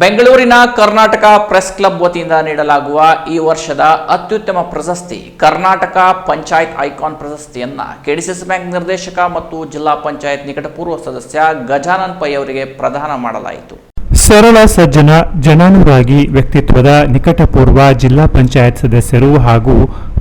ಬೆಂಗಳೂರಿನ Karnataka press club ವತಿಯಿಂದ ನೀಡಲಾಗುವ ಈ ವರ್ಷದ ಅತ್ಯುತ್ತಮ ಪ್ರಶಸ್ತಿ, ಕರ್ನಾಟಕ ಪಂಚಾಯತ್ ಐಕಾನ್ ಪ್ರಶಸ್ತಿಯನ್ನ ಕೆಡಿಸಿಸ್ ಬ್ಯಾಂಕ್ ನಿರ್ದೇಶಕ ಮತ್ತು ಜಿಲ್ಲಾ ಪಂಚಾಯತ್ ನಿಕಟಪೂರ್ವ ಸದಸ್ಯ ಗಜಾನನ್ ಪೈ ಅವರಿಗೆ ಪ್ರದಾನ ಮಾಡಲಾಯಿತು. ಸರಳ ಸಜ್ಜನ ಜನಾನುರಾಗಿ ವ್ಯಕ್ತಿತ್ವದ ನಿಕಟಪೂರ್ವ ಜಿಲ್ಲಾ ಪಂಚಾಯತ್ ಸದಸ್ಯರು ಹಾಗೂ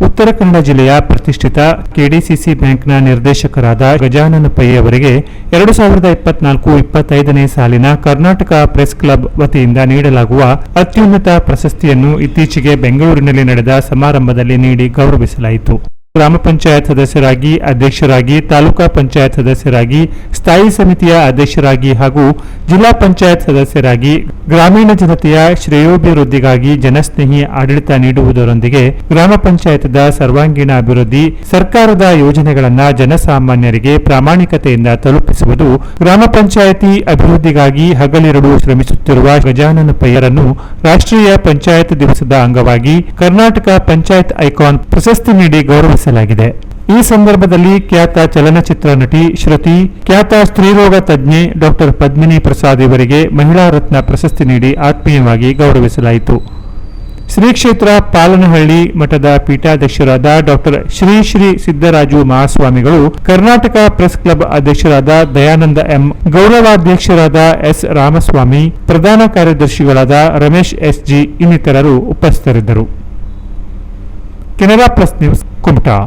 ಉತ್ತರ ಕನ್ನಡ ಜಿಲ್ಲೆಯ ಪ್ರತಿಷ್ಠಿತ ಕೆಡಿಸಿಸಿ ಬ್ಯಾಂಕ್ನ ನಿರ್ದೇಶಕರಾದ ಗಜಾನನ ಪೈ ಅವರಿಗೆ ಎರಡು ಸಾವಿರದ ಇಪ್ಪತ್ನಾಲ್ಕು ಇಪ್ಪತ್ತೈದನೇ ಸಾಲಿನ ಕರ್ನಾಟಕ ಪ್ರೆಸ್ ಕ್ಲಬ್ ವತಿಯಿಂದ ನೀಡಲಾಗುವ ಅತ್ಯುನ್ನತ ಪ್ರಶಸ್ತಿಯನ್ನು ಇತ್ತೀಚೆಗೆ ಬೆಂಗಳೂರಿನಲ್ಲಿ ನಡೆದ ಸಮಾರಂಭದಲ್ಲಿ ನೀಡಿ ಗೌರವಿಸಲಾಯಿತು. ಗ್ರಾಮ ಪಂಚಾಯತ್ ಸದಸ್ಯರಾಗಿ, ಅಧ್ಯಕ್ಷರಾಗಿ, ತಾಲೂಕಾ ಪಂಚಾಯತ್ ಸದಸ್ಯರಾಗಿ, ಸ್ಥಾಯಿ ಸಮಿತಿಯ ಅಧ್ಯಕ್ಷರಾಗಿ ಹಾಗೂ ಜಿಲ್ಲಾ ಪಂಚಾಯತ್ ಸದಸ್ಯರಾಗಿ ಗ್ರಾಮೀಣ ಜನತೆಯ ಶ್ರೇಯೋಭಿವೃದ್ಧಿಗಾಗಿ ಜನಸ್ನೇಹಿ ಆಡಳಿತ ನೀಡುವುದರೊಂದಿಗೆ ಗ್ರಾಮ ಪಂಚಾಯತ್ದ ಸರ್ವಾಂಗೀಣ ಅಭಿವೃದ್ಧಿ, ಸರ್ಕಾರದ ಯೋಜನೆಗಳನ್ನು ಜನಸಾಮಾನ್ಯರಿಗೆ ಪ್ರಾಮಾಣಿಕತೆಯಿಂದ ತಲುಪಿಸುವುದು ಗ್ರಾಮ ಪಂಚಾಯತಿ ಅಭಿವೃದ್ಧಿಗಾಗಿ ಹಗಲಿರುಳು ಶ್ರಮಿಸುತ್ತಿರುವ ಗಜಾನನ ಪೈಯರನ್ನು ರಾಷ್ಟ್ರೀಯ ಪಂಚಾಯತ್ ದಿವಸದ ಅಂಗವಾಗಿ ಕರ್ನಾಟಕ ಪಂಚಾಯತ್ ಐಕಾನ್ ಪ್ರಶಸ್ತಿ ನೀಡಿ ಗೌರವಿಸಲಾಗಿದೆ. ಈ ಸಂದರ್ಭದಲ್ಲಿ ಖ್ಯಾತ ಚಲನಚಿತ್ರ ನಟಿ ಶ್ರುತಿ, ಖ್ಯಾತ ಸ್ತ್ರೀರೋಗ ತಜ್ಞೆ ಡಾಕ್ಟರ್ ಪದ್ಮಿನಿ ಪ್ರಸಾದ್ ಇವರಿಗೆ ಮಹಿಳಾ ರತ್ನ ಪ್ರಶಸ್ತಿ ನೀಡಿ ಆತ್ಮೀಯವಾಗಿ ಗೌರವಿಸಲಾಯಿತು. ಶ್ರೀ ಕ್ಷೇತ್ರ ಪಾಲನಹಳ್ಳಿ ಮಠದ ಪೀಠಾಧ್ಯಕ್ಷರಾದ ಡಾಕ್ಟರ್ ಶ್ರೀ ಶ್ರೀ ಸಿದ್ದರಾಜು ಮಹಾಸ್ವಾಮಿಗಳು, ಕರ್ನಾಟಕ ಪ್ರೆಸ್ ಕ್ಲಬ್ ಅಧ್ಯಕ್ಷರಾದ ದಯಾನಂದ ಎಂ, ಗೌರವಾಧ್ಯಕ್ಷರಾದ ಎಸ್ ರಾಮಸ್ವಾಮಿ, ಪ್ರಧಾನ ಕಾರ್ಯದರ್ಶಿಗಳಾದ ರಮೇಶ್ ಎಸ್ ಜಿ ಇನ್ನಿತರರು ಉಪಸ್ಥಿತರಿದ್ದರು. Canara press news Kumta.